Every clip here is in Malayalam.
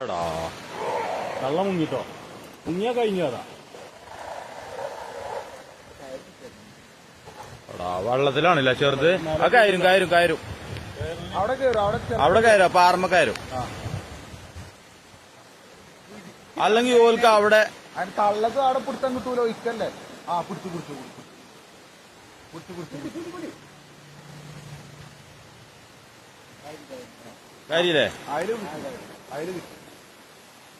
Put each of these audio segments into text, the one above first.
എടാ. വെള്ളം മുങ്ങിട്ടോ? മുങ്ങിയാ കഴിഞ്ഞതാ എടാ വെള്ളത്തിലാണല്ലേ ചെറുത്? ആ കയറും കയറും കയറും. അവിടെ കയറും അവിടെ ചെറു- അവിടെ കയറും പാറമ്മ കയറും. അല്ലെങ്കിൽ ഓൽക്ക് അവിടെ തള്ളത് അവിടെ പിടുത്തം കിട്ടൂലോ ഇക്കല്ലേ ആ പിടിച്ചു പിടിച്ചു പിടിച്ചു. പിടിച്ചു പിടിച്ചു കാര്യല്ലേ അതിലും അതിലും.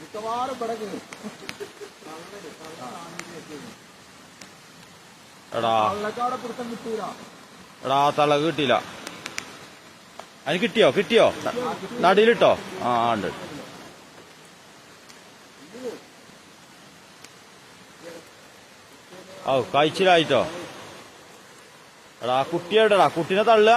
മിക്കവാറും കയറും എടാ. തള്ളക്ക് അവിടെ പിടുത്തം കിട്ടൂല. എടാ തള കിട്ടിയില്ല. അതിന് കിട്ടിയോ? കിട്ടിയോ? നടിയിലിട്ടോ? ആ ഉണ്ട്. ഓ കഴിച്ചിലായിട്ടോ? എടാ കുട്ടിയോടാ കുട്ടീനെ തള്ളുക.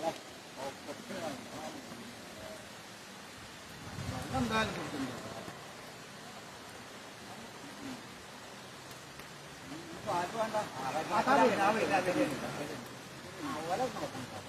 我，我这样，啊，那当然不怎么样。你把砖打，啊，打烂了，哪位？哪位？啊，我那是。